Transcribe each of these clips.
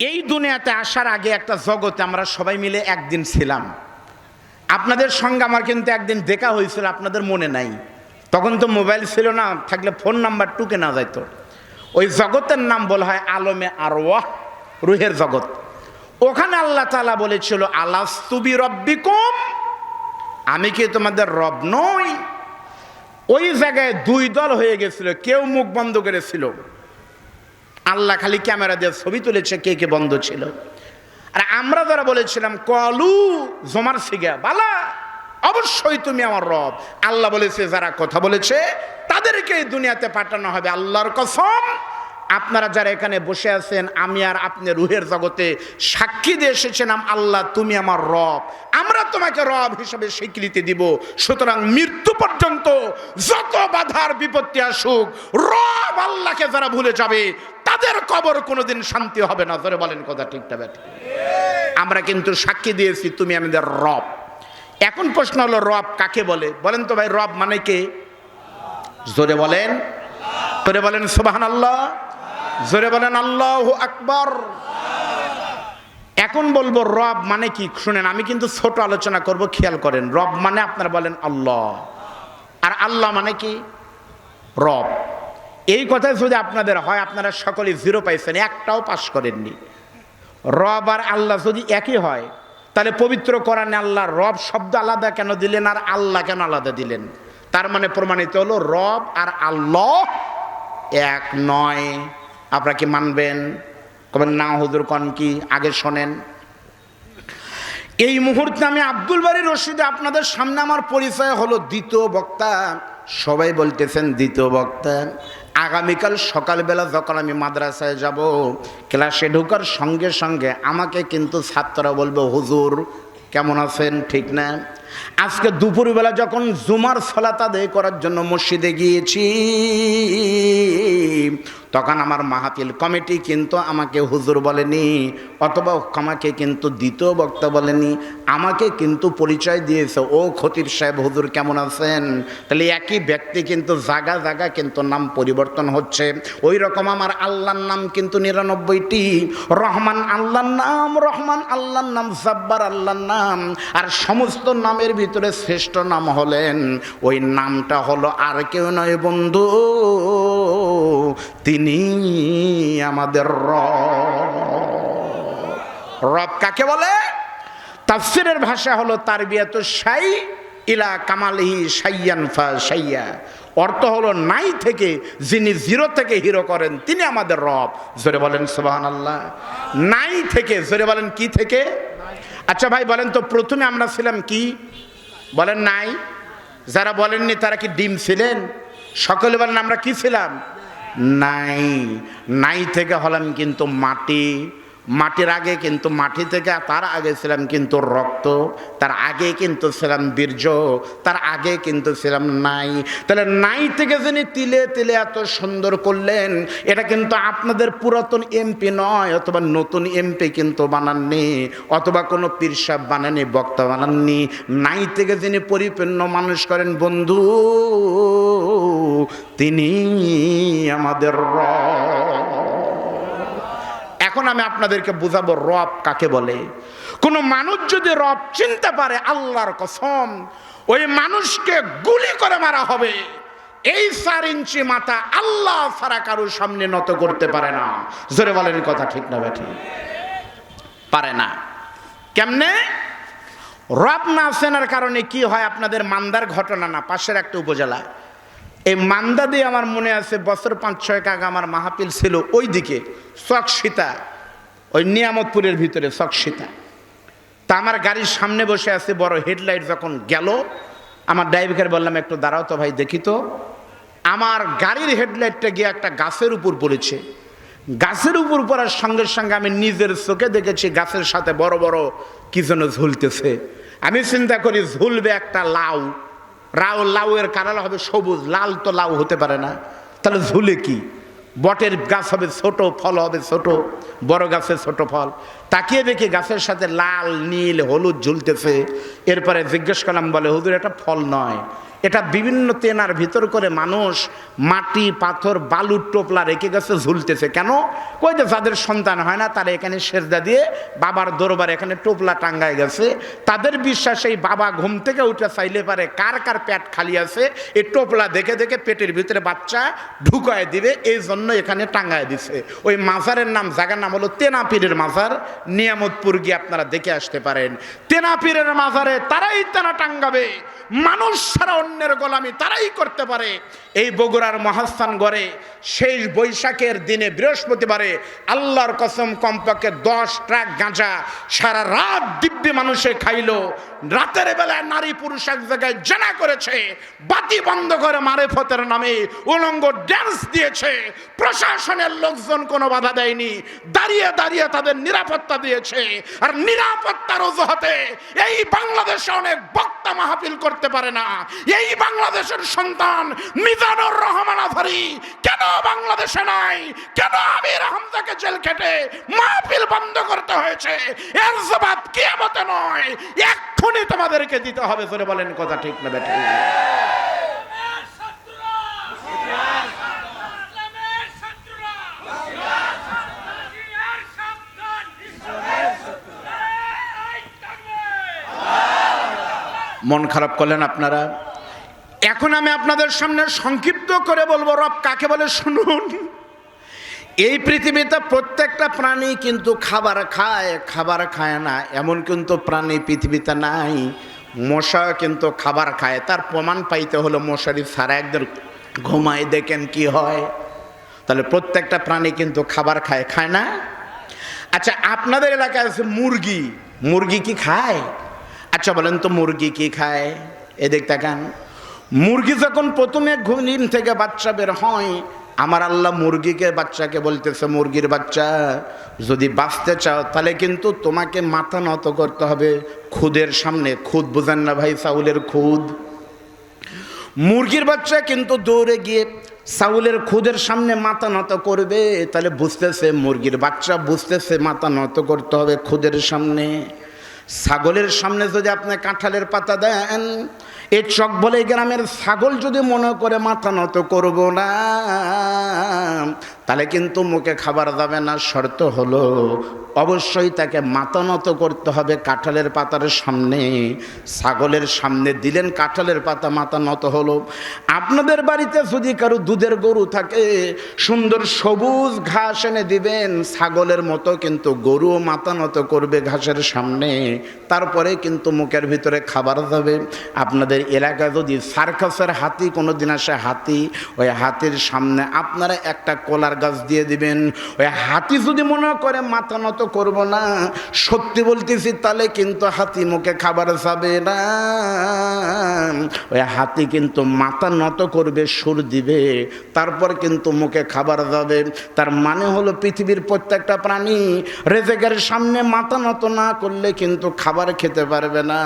এই দুনিয়াতে আসার আগে একটা জগতে আমরা সবাই মিলে একদিন ছিলাম। আপনাদের সঙ্গে আমার কিন্তু একদিন দেখা হয়েছিল, আপনাদের মনে নাই। তখন তো মোবাইল ছিল না, থাকলে ফোন নাম্বার টুকে না যাইতো। ওই জগতের নাম বলা হয় আলমে আরওয়াহ, রুহের জগৎ। ওখানে আল্লাহ তালা বলেছিল আলাস্তুবি রব্বিকুম আমি কি তোমাদের রব নই? ওই জায়গায় দুই দল হয়ে গেছিল, কেউ মুখ বন্ধ করেছিল। আল্লাহ খালি ক্যামেরা দিয়ে ছবি তুলেছে কে কে বন্ধ ছিল। আর আমরা যারা বলেছিলাম, কলু জমার সিগা, বালা, অবশ্যই তুমি আমার রব। আল্লাহ বলেছে, যারা কথা বলেছে, তাদেরকে এই দুনিয়াতে পাঠানো হবে আল্লাহর কসম। আপনারা যারা এখানে বসে আছেন, আমি আর আপনি রুহের জগতে সাক্ষী দিয়ে এসেছিলাম, আল্লাহ তুমি আমার রব। আমরা তোমাকে রব হিসেবে স্বীকৃতি দিব। সুতরাং মৃত্যু পর্যন্ত যত বাধার বিপত্তি আসুক, রব আল্লাহকে যারা ভুলে যাবে, তাদের কবর কোনোদিন শান্তি হবে না। ধরে বলেন কথা ঠিকটা ব্যাট। আমরা কিন্তু সাক্ষী দিয়েছি, তুমি আমাদের রব। এখন প্রশ্ন হলো, রব কাকে বলে? বলেন তো ভাই, রব মানে কে? জোরে বলেন। জোরে বলেন সুবাহান আল্লাহ জোরে বলেন আল্লাহ আকবর। এখন বলব রব মানে কি? শুনেন, আমি কিন্তু ছোট আলোচনা করব, খেয়াল করেন। রব মানে আপনারা বলেন আল্লাহ। আর আল্লাহ মানে কি? রব। এই কথায় যদি আপনাদের হয়, আপনারা সকলে জিরো পাইছেন, একটাও পাস করেননি। রব আর আল্লাহ যদি একই হয়, তাহলে পবিত্র কোরআনে আল্লাহ রব শব্দ আলাদা কেন দিলেন আর আল্লাহ কেন আলাদা দিলেন? তার মানে প্রমাণিত হলো রব আর আল্লাহ এক নয়। আপনারা কি মানবেন? কবেন না, হুজুর কন কি? আগে শোনেন। এই মুহূর্তে আমি আব্দুল বাড়ি রশিদে আপনাদের সামনে আমার পরিচয় হলো দ্বিতীয় বক্তা। সবাই বলতেছেন দ্বিতীয় বক্তা। আগামীকাল সকালবেলা যখন আমি মাদ্রাসায় যাব, ক্লাসে ঢোকার সঙ্গে সঙ্গে আমাকে কিন্তু ছাত্ররা বলবে, হুজুর, কেমন আছেন? ঠিক না? আজকে দুপুরবেলা যখন জুমার সলাত আদায় করার জন্য মসজিদে গিয়েছি, তখন আমার মাহাতিল কমিটি কিন্তু আমাকে হুজুর বলেনি, অথবা আমাকে কিন্তু দ্বিতীয় বক্তা বলেনি, আমাকে কিন্তু পরিচয় দিয়েছে, ও খতিব সাহেব, হুজুর কেমন আছেন? তাহলে একই ব্যক্তি কিন্তু জাগা জাগা কিন্তু নাম পরিবর্তন হচ্ছে। ওই রকম আমার আল্লাহর নাম কিন্তু নিরানব্বইটি। রহমান আল্লাহর নাম, রহমান আল্লাহর নাম, জাব্বার আল্লাহর নাম, আর সমস্ত নামের ভিতরে শ্রেষ্ঠ নাম হলেন, ওই নামটা হলো আর কেউ নয় বন্ধু, তিনি আমাদের রব। কাকে বলে? তাফসিরের ভাষা হলো তার বিয়াত সাই ইলা কামালিহি সাইয়ান ফা সাইয়া অর্থ হলো নাই থেকে, যিনি জিরো থেকে হিরো করেন, তিনি আমাদের রব। জোরে বলেন সুবাহান আল্লাহ নাই থেকে, জোরে বলেন কি থেকে? আচ্ছা ভাই, বলেন তো, প্রথমে আমরা ছিলাম কি? বলেন নাই? যারা বলেননি, তারা কি ডিম ছিলেন? সকলে বলেন, আমরা কি ছিলাম? নাই। নাই থেকে হলাম কিন্তু মাটি। মাটির আগে কিন্তু মাটি থেকে, তার আগে ছিলাম কিন্তু রক্ত, তার আগে কিন্তু ছিলাম বীর্য, তার আগে কিন্তু ছিলাম নাই। তাহলে নাই থেকে যিনি তিলে তিলে এত সুন্দর করলেন, এটা কিন্তু আপনাদের পুরাতন এমপি নয়, অথবা নতুন এমপি কিন্তু বানাননি, অথবা কোনো পীরসাব বানাননি, বক্তা বানাননি। নাই থেকে যিনি পরিপূর্ণ মানুষ করেন, বন্ধু, তিনি আমাদের র এখন আমি আপনাদেরকে বুঝাবো রব কাকে বলে। কোনো মানুষ যদি রব চিনতে পারে, আল্লাহর কসম, ওই মানুষকে গুলি করে মারা হবে। এই চার ইঞ্চি মাথা আল্লাহ ছাড়া কারোর সামনে নত করতে পারে না। জোরে বলেন কথা ঠিক না বেঠি পারে না। কেমনে? রব না চেনার কারণে কি হয়, আপনাদের মান্দার ঘটনা না, পাশের একটা উপজেলা এই মান্দা দিয়ে আমার মনে আছে বছর পাঁচ ছয়েক আগে আমার মাহাপিল ছিল ওই দিকে চকসীতা, ওই নিয়ামতপুরের ভিতরে চকসীতা। তা আমার গাড়ির সামনে বসে আছে, বড় হেডলাইট যখন গেল, আমার ড্রাইভারকে বললাম, একটু দাঁড়াও তো ভাই, দেখি তো। আমার গাড়ির হেডলাইটটা গিয়ে একটা গাছের উপর পড়েছে। গাছের উপর পড়ার সঙ্গে সঙ্গে আমি নিজের চোখে দেখেছি গাছের সাথে বড় বড় কি যেন ঝুলতেছে। আমি চিন্তা করি, ঝুলবে একটা লাউ। রাও এর কালার হবে সবুজ, লাল তো লাউ হতে পারে না। তাহলে ঝুলে কি? বটের গাছ হবে ছোট, ফল হবে ছোট, বড় গাছের ছোট ফল। তাকিয়ে দেখি গাছের সাথে লাল, নীল, হলুদ ঝুলতেছে। এরপরে জিজ্ঞেস করলাম, বলে, হুজুর, এটা ফল নয়। এটা বিভিন্ন তেনার ভিতর করে মানুষ মাটি, পাথর বালুর টোপলা রেখে গেছে, ঝুলতেছে। কেন? কই যে যাদের সন্তান হয় না, তারা এখানে সেজদা দিয়ে বাবার দরবার এখানে টোপলা টাঙ্গায় গেছে। তাদের বিশ্বাস এই বাবা ঘুম থেকে উঠে চাইলে পারে কার কার পেট খালি আছে, এই টোপলা দেখে দেখে পেটের ভিতরে বাচ্চা ঢুকায় দিবে, এই জন্য এখানে টাঙ্গায় দিছে। ওই মাজারের নাম, জায়গার নাম হলো তেনাপীরের মাজার। নিয়ামতপুর গিয়ে আপনারা দেখে আসতে পারেন। তেনাপীরের মাজারে তারাই তেনা টাঙ্গাবে। মানুষ ছাড়া অন্যের গোলামি তারাই করতে পারে। এই বগুড়ার মহাস্থান গড়ে শেষ বৈশাখের দিনে বৃহস্পতিবারে আল্লাহর কসম কমপক্ষে দশ ট্রাক গাঁজা সারা রাত দিব্যি মানুষে খাইলো। রাতের বেলায় নারী পুরুষ এক জায়গায় জানা করেছে, বাতি বন্ধ করে মারেফতের নামে উলঙ্গ ড্যান্স দিয়েছে। প্রশাসনের লোকজন কোনো বাধা দেয়নি, দাঁড়িয়ে দাঁড়িয়ে তাদের নিরাপত্তা দিয়েছে। আর নিরাপত্তার অজুহাতে এই বাংলাদেশে অনেক বক্তা মাহফিল করতে পারে না। এই বাংলাদেশের সন্তান মিজানুর রহমান আফারি, কেন বাংলাদেশে নাই? কেন আমির হামজাকে জেল খেটে মাহফিল বন্ধ করতে হয়েছে? এর জবাব কিয়ামতে নয়। এক্ষুনি তোমাদেরকে দিতে হবে ধরে বলেন কথা ঠিক না বেঠিক। মন খারাপ করলেন আপনারা? এখন আমি আপনাদের সামনে সংক্ষিপ্ত করে বলব, রব কাকে বলে শুনুন। এই পৃথিবীতে প্রত্যেকটা প্রাণী কিন্তু খাবার খায় খাবার খায় না। এমন কিন্তু প্রাণী পৃথিবীতে নাই মশা কিন্তু খাবার খায়। তার প্রমাণ পাইতে হলো মশারি সারা একদের ঘুমায়, দেখেন কি হয়। তাহলে প্রত্যেকটা প্রাণী কিন্তু খাবার খায় খায় না? আচ্ছা আপনাদের এলাকায় আছে মুরগি। মুরগি কি খায়? আচ্ছা বলেন তো মুরগি কি খায়? এদিক তাকান। মুরগি যখন প্রথমে ঘুম থেকে বাচ্চা বের হয়, আমার আল্লাহ মুরগিকে, বাচ্চাকে বলতেছে, মুরগির বাচ্চা, যদি বাঁচতে চাও, তাহলে কিন্তু তোমাকে মাথা নত করতে হবে খুদের সামনে। খুদ বুঝেন না ভাই, চাউলের খুদ। মুরগির বাচ্চা কিন্তু দৌড়ে গিয়ে চাউলের খুদের সামনে মাথা নত করবে, তাহলে বুঝতেছে মুরগির বাচ্চা, বুঝতেছে মাথা নত করতে হবে খুদের সামনে। ছাগলের সামনে যদি আপনি কাঁঠালের পাতা দেন এ চক বলে গ্রামের ছাগল যদি মনে করে মাথা নত করব না তাহলে কিন্তু মুখে খাবার যাবে না, শর্ত হলো অবশ্যই তাকে মাথা নত করতে হবে কাঁঠালের পাতার সামনে। ছাগলের সামনে দিলেন কাঁঠালের পাতা মাথা নত হলো। আপনাদের বাড়িতে যদি কারও দুধের গরু থাকে, সুন্দর সবুজ ঘাস এনে দিবেন, ছাগলের মতো কিন্তু গরুও মাথা নত করবে ঘাসের সামনে। তারপরে কিন্তু মুখের ভিতরে খাবার যাবে। আপনাদের এলাকায় যদি সার্কাসের হাতি কোনো দিন আসে হাতি, ওই হাতির সামনে আপনারা একটা কলার গাছ দিয়ে দিবেন। ওই হাতি যদি মনে করে, মাথা নত করব না। সত্যি বলতেছি, তাহলে কিন্তু হাতি মুখে খাবার যাবে না। ওই হাতি কিন্তু মাথা নত করবে, সুর দিবে, তারপর কিন্তু মুখে খাবার যাবে। তার মানে হলো পৃথিবীর প্রত্যেকটা প্রাণী রেজেকের সামনে মাথা নত না করলে কিন্তু খাবার খেতে পারবে না।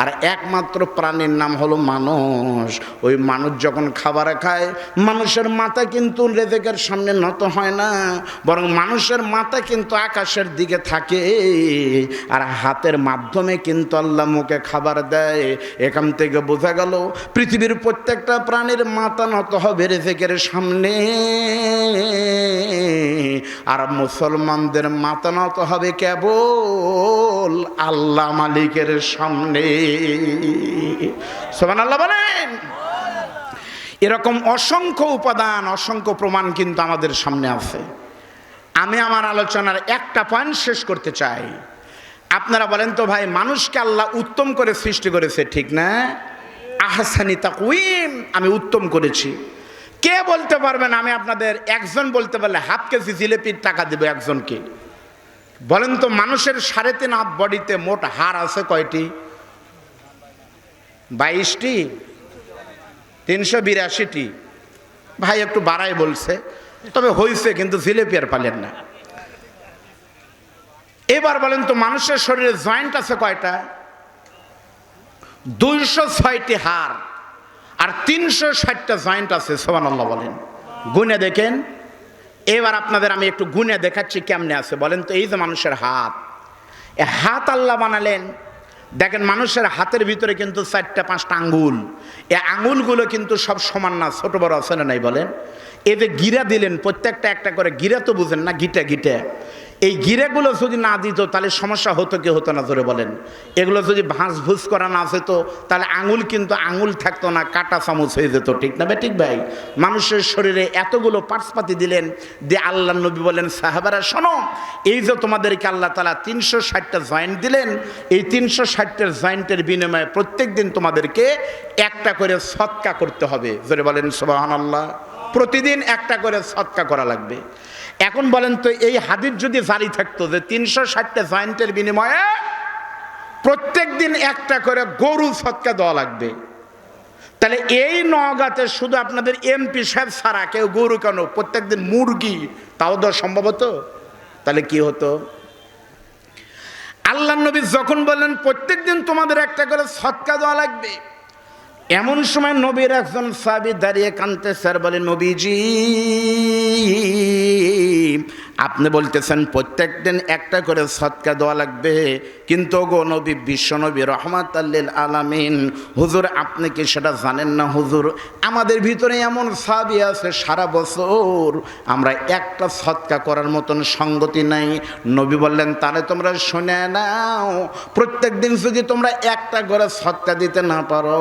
আর একমাত্র প্রাণীর নাম হলো মানুষ। ওই মানুষ যখন খাবার খায়, মানুষের মাথা কিন্তু রেজেকের সামনে নত হয় না, বরং মানুষের মাথা কিন্তু আকাশের দিকে থাকে আর হাতের মাধ্যমে কিন্তু আল্লাহ মুখে খাবার দেয়। এখান থেকে বোঝা গেল, পৃথিবীর প্রত্যেকটা প্রাণীর মাথা নত হবে রেজেকের সামনে। আর মুসলমানদের মাথা নত হবে কেবল আল্লাহ মালিকের সামনে। সোমান আল্লাহ বলেন। এরকম অসংখ্য উপাদান, অসংখ্য প্রমাণ কিন্তু আমাদের সামনে আছে। আমি আমার আলোচনার একটা পয়েন্ট শেষ করতে চাই। আপনারা বলেন তো ভাই, মানুষকে আল্লাহ উত্তম করে সৃষ্টি করেছে, ঠিক না? আহসানি তাকুইম আমি উত্তম করেছি। কে বলতে পারবেন আমি আপনাদের একজন বলতে পারলে হাফ কেজি জিলেপির টাকা দেবো একজনকে। বলেন তো মানুষের সাড়ে তিন হাত বডিতে মোট হার আছে কয়টি? বাইশটি? তিনশো বিরাশিটি। ভাই একটু বাড়াই বলছে, তবে হয়েছে কিন্তু জিলেপি আর পালেন না। এবার বলেন তো মানুষের শরীরে জয়েন্ট আছে কয়টা? দুইশো ছয়টি হাড় আর তিনশো ষাটটা জয়েন্ট আছে সোমান বলেন। গুনে দেখেন। এবার আপনাদের আমি একটু গুনে দেখাচ্ছি কেমনে আছে। বলেন তো এই যে মানুষের হাত। হাত আল্লাহ বানালেন দেখেন মানুষের হাতের ভিতরে কিন্তু চারটা, পাঁচটা আঙ্গুল। এ আঙ্গুলগুলো কিন্তু সব সমান না, ছোট বড় আছে না নাই বলেন? এ যে গিরা দিলেন, প্রত্যেকটা একটা করে গিরা তো বুঝেন না, গিটা গিটা। এই গিরেগুলো যদি না দিত, তাহলে সমস্যা হতো কি হতো না ধরে বলেন। এগুলো যদি ভাঁজ ভুস করা না যেত, তাহলে আঙুল কিন্তু আঙুল থাকতো না, কাটা চামচ হয়ে যেত, ঠিক না ঠিক ভাই? মানুষের শরীরে এতগুলো পার্সপাতি দিলেন দিয়ে আল্লাহ নবী বলেন, সাহাবারা, শোনো, এই যে তোমাদেরকে আল্লাহ তালা তিনশো ষাটটা জয়েন্ট দিলেন, এই তিনশো ষাটটার জয়েন্টের বিনিময়ে প্রত্যেক দিন তোমাদেরকে একটা করে সৎকা করতে হবে। জোরে বলেন সোবাহান আল্লাহ প্রতিদিন একটা করে সৎকা করা লাগবে। এখন বলেন তো, এই হাদিস যদি জারি থাকতো যে তিনশো ষাটটা জয়েন্টের বিনিময়ে প্রত্যেক দিন একটা করে গরু সৎকা দেওয়া লাগবে। তাহলে এই নগাতে শুধু আপনাদের এমপি সাহেব ছাড়া কেউ গরু কেন? প্রত্যেক দিন মুরগি, তাও দেওয়া সম্ভব হতো তাহলে কি হতো? আল্লাহ নবী যখন বললেন প্রত্যেক দিন তোমাদের একটা করে সৎকা দেওয়া লাগবে। এমন সময় নবীর একজন সাবি দাঁড়িয়ে কানতে স্যার বলে নবীজি আপনি বলতেছেন প্রত্যেক দিন একটা করে সৎকা দেওয়া লাগবে। কিন্তু গো নবী বিশ্ব নবী রহমাত আল্লিল আলামিন, হুজুর, আপনি কি সেটা জানেন না হুজুর? আমাদের ভিতরে এমন সাবি আছে, সারা বছর আমরা একটা সৎকা করার মতন সঙ্গতি নাই। নবী বললেন, তাহলে তোমরা শুনে নাও প্রত্যেক দিন যদি তোমরা একটা করে সৎকা দিতে না পারো,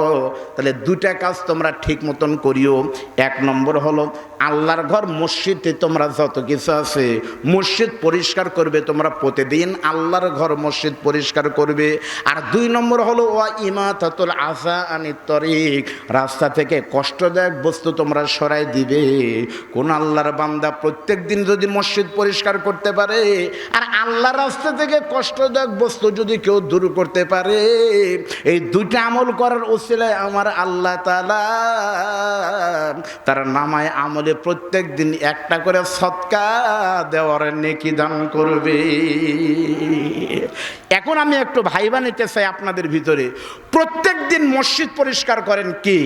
তাহলে দুটা কাজ তোমরা ঠিক মতন করিও। এক নম্বর হলো, আল্লাহর ঘর মসজিদে তোমরা যত কিছু আছে মসজিদ পরিষ্কার করবে, তোমরা প্রতিদিন আল্লাহর ঘর মসজিদ পরিষ্কার করবে। আর দুই নম্বর হলো, ওয়া ইমাতাতুল আসা আনি তরিক, রাস্তা থেকে কষ্টদায়ক বস্তু তোমরা সরাই দিবে। কোন আল্লাহর বান্দা প্রত্যেক দিন যদি মসজিদ পরিষ্কার করতে পারে, আর আল্লাহ রাস্তা থেকে কষ্টদায়ক বস্তু যদি কেউ দূর করতে পারে, এই দুইটা আমল করার ওসিলায় আমার আল্লাহ তালা তার নামায় আমলে প্রত্যেক দিন একটা করে সৎকা দেওয়ার নেকি দান করবে। এখন আমি একটু ভাইবা নিতে চাই আপনাদের ভিতরে। প্রত্যেক দিন মসজিদ পরিষ্কার করেন কি?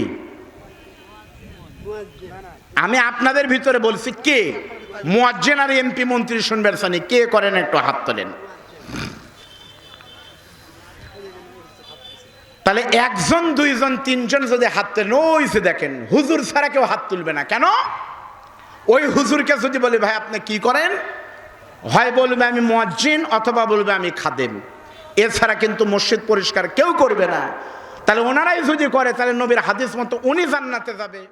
আমি আপনাদের ভিতরে বলছি কে? মুয়াজ্জেন আর এমপি মন্ত্রী শুনবেন সানি, কে করেন একটু হাত তোলেন। তাহলে একজন, দুইজন, তিনজন যদি হাত তোলেন, ওই দেখেন, হুজুর ছাড়া কেউ হাত তুলবে না। কেন? ওই হুজুরকে যদি বলি, ভাই, আপনি কি করেন? হয় বলবে, আমি মজ্জিন অথবা বলবে, আমি খাদেম। এছাড়া কিন্তু মসজিদ পরিষ্কার কেউ করবে না। তাহলে ওনারাই যদি করে, তাহলে নবীর হাদিস মতো উনি জান্নাতে যাবে।